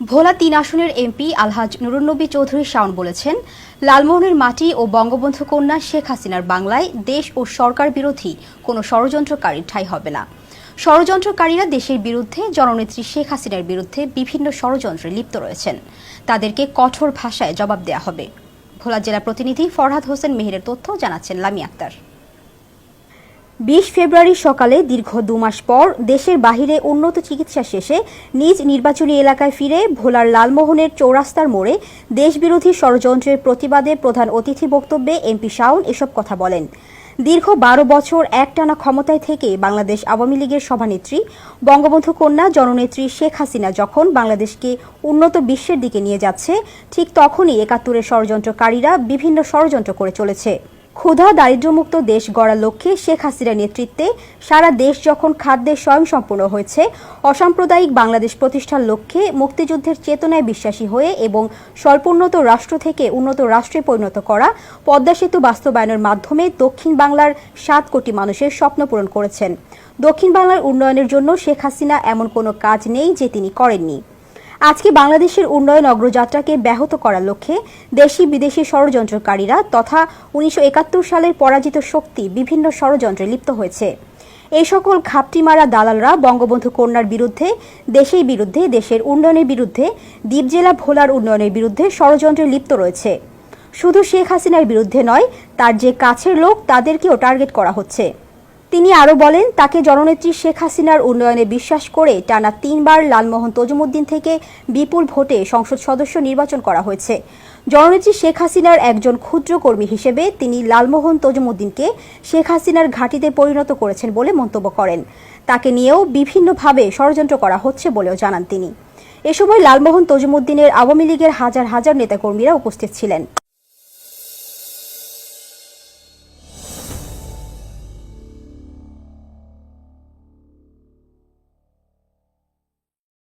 ভোলা তিন আসনের এমপি আলহাজ নুরুন্নবী চৌধুরী শাওন বলেছেন, লালমোহনের মাটি ও বঙ্গবন্ধু কন্যা শেখ হাসিনার বাংলায় দেশ ও সরকার বিরোধী কোনো ষড়যন্ত্রকারীর ঠাঁই হবে না। ষড়যন্ত্রকারীরা দেশের বিরুদ্ধে জননেত্রী শেখ হাসিনার বিরুদ্ধে বিভিন্ন ষড়যন্ত্রে লিপ্ত রয়েছেন। তাদেরকে কঠোর ভাষায় জবাব দেওয়া হবে। ভোলা জেলা প্রতিনিধি ফরহাদ হোসেন মেহেরের তথ্য জানাচ্ছেন লামি আক্তার। বিশ ফেব্রুয়ারি সকালে দীর্ঘ দু মাস পর দেশের বাহিরে উন্নত চিকিৎসা শেষে নিজ নির্বাচনী এলাকায় ফিরে ভোলার লালমোহনের চৌরাস্তার মোড়ে দেশবিরোধী ষড়যন্ত্রের প্রতিবাদে প্রধান অতিথি বক্তব্যে এমপি শাওন এসব কথা বলেন। দীর্ঘ বারো বছর একটানা ক্ষমতায় থেকে বাংলাদেশ আওয়ামী লীগের সভানেত্রী বঙ্গবন্ধু কন্যা জননেত্রী শেখ হাসিনা যখন বাংলাদেশকে উন্নত বিশ্বের দিকে নিয়ে যাচ্ছে, ঠিক তখনই একাত্তরের ষড়যন্ত্রকারীরা বিভিন্ন ষড়যন্ত্র করে চলেছে। ক্ষুধা, দারিদ্র্যমুক্ত দেশ গড়ার লক্ষ্যে শেখ হাসিনার নেতৃত্বে সারা দেশ যখন খাদ্যে স্বয়ংসম্পূর্ণ হয়েছে, অসাম্প্রদায়িক বাংলাদেশ প্রতিষ্ঠার লক্ষ্যে মুক্তিযুদ্ধের চেতনায় বিশ্বাসী হয়ে এবং স্বল্পোন্নত রাষ্ট্র থেকে উন্নত রাষ্ট্রে পরিণত করা পদ্মা সেতু বাস্তবায়নের মাধ্যমে দক্ষিণ বাংলার সাত কোটি মানুষের স্বপ্ন পূরণ করেছেন। দক্ষিণ বাংলার উন্নয়নের জন্য শেখ হাসিনা এমন কোনো কাজ নেই যে তিনি করেননি। আজকে বাংলাদেশের উন্নয়ন অগ্রযাত্রাকে ব্যাহত করার লক্ষ্যে দেশি বিদেশি ষড়যন্ত্রকারীরা তথা উনিশশো একাত্তর সালের পরাজিত শক্তি বিভিন্ন ষড়যন্ত্রে লিপ্ত হয়েছে। এই সকল ঘাপটি মারা দালালরা বঙ্গবন্ধু কন্যার বিরুদ্ধে, দেশের বিরুদ্ধে, দেশের উন্নয়নের বিরুদ্ধে, দ্বীপ জেলা ভোলার উন্নয়নের বিরুদ্ধে ষড়যন্ত্রে লিপ্ত রয়েছে। শুধু শেখ হাসিনার বিরুদ্ধে নয়, তার যে কাছের লোক, তাদেরকেও টার্গেট করা হচ্ছে। তিনি আরও বলেন, তাকে জননেত্রী শেখ হাসিনার উন্নয়নে বিশ্বাস করে টানা তিনবার লালমোহন তজুমুদ্দিন থেকে বিপুল ভোটে সংসদ সদস্য নির্বাচন করা হয়েছে। জননেত্রী শেখ হাসিনার একজন ক্ষুদ্র কর্মী হিসেবে তিনি লালমোহন তজুমুদ্দিনকে শেখ হাসিনার ঘাঁটিতে পরিণত করেছেন বলে মন্তব্য করেন। তাকে নিয়েও বিভিন্নভাবে ষড়যন্ত্র করা হচ্ছে বলেও জানান তিনি। এ সময় লালমোহন তজুমুদ্দিনের আওয়ামী লীগের হাজার হাজার নেতাকর্মীরা উপস্থিত ছিলেন।